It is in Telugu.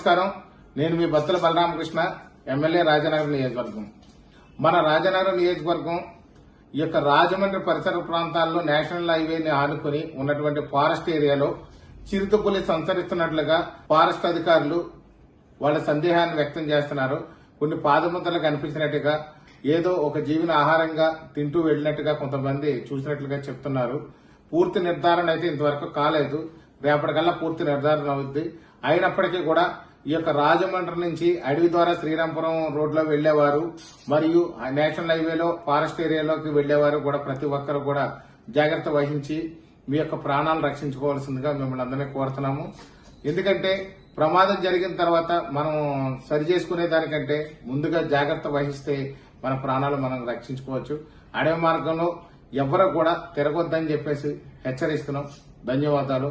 నమస్కారం. నేను మీ బత్తుల బలరామకృష్ణ ఎమ్మెల్యే రాజనగరం నియోజకవర్గం. మన రాజనగరం నియోజకవర్గం ఈ యొక్క రాజమండ్రి పరిసర ప్రాంతాల్లో నేషనల్ హైవేని ఆనుకుని ఉన్నటువంటి ఫారెస్ట్ ఏరియాలో చిరుతపులి సంచరిస్తున్నట్లుగా ఫారెస్ట్ అధికారులు వాళ్ళ సందేహాన్ని వ్యక్తం చేస్తున్నారు. కొన్ని పాదముద్రలు కనిపించినట్టుగా ఏదో ఒక జీవిని ఆహారంగా తింటూ వెళ్ళినట్టుగా కొంతమంది చూసినట్లుగా చెప్తున్నారు. పూర్తి నిర్ధారణ అయితే ఇంతవరకు కాలేదు. రేపటికల్లా పూర్తి నిర్ధారణ అవుద్ది. అయినప్పటికీ కూడా ఈ యొక్క రాజమండ్రి నుంచి అడవి ద్వారా శ్రీరాంపురం రోడ్లో వెళ్ళేవారు మరియు ఆ నేషనల్ హైవేలో ఫారెస్ట్ ఏరియాలోకి వెళ్ళేవారు కూడా ప్రతి ఒక్కరు కూడా జాగ్రత్త వహించి మీ యొక్క ప్రాణాలు రక్షించుకోవాల్సిందిగా మిమ్మల్ని అందరినీ కోరుతున్నాము. ఎందుకంటే ప్రమాదం జరిగిన తర్వాత మనం సరి చేసుకునే దానికంటే ముందుగా జాగ్రత్త వహిస్తే మన ప్రాణాలు మనం రక్షించుకోవచ్చు. అడవి మార్గంలో ఎవరు కూడా తిరగొద్దని చెప్పేసి హెచ్చరిస్తున్నాం. ధన్యవాదాలు.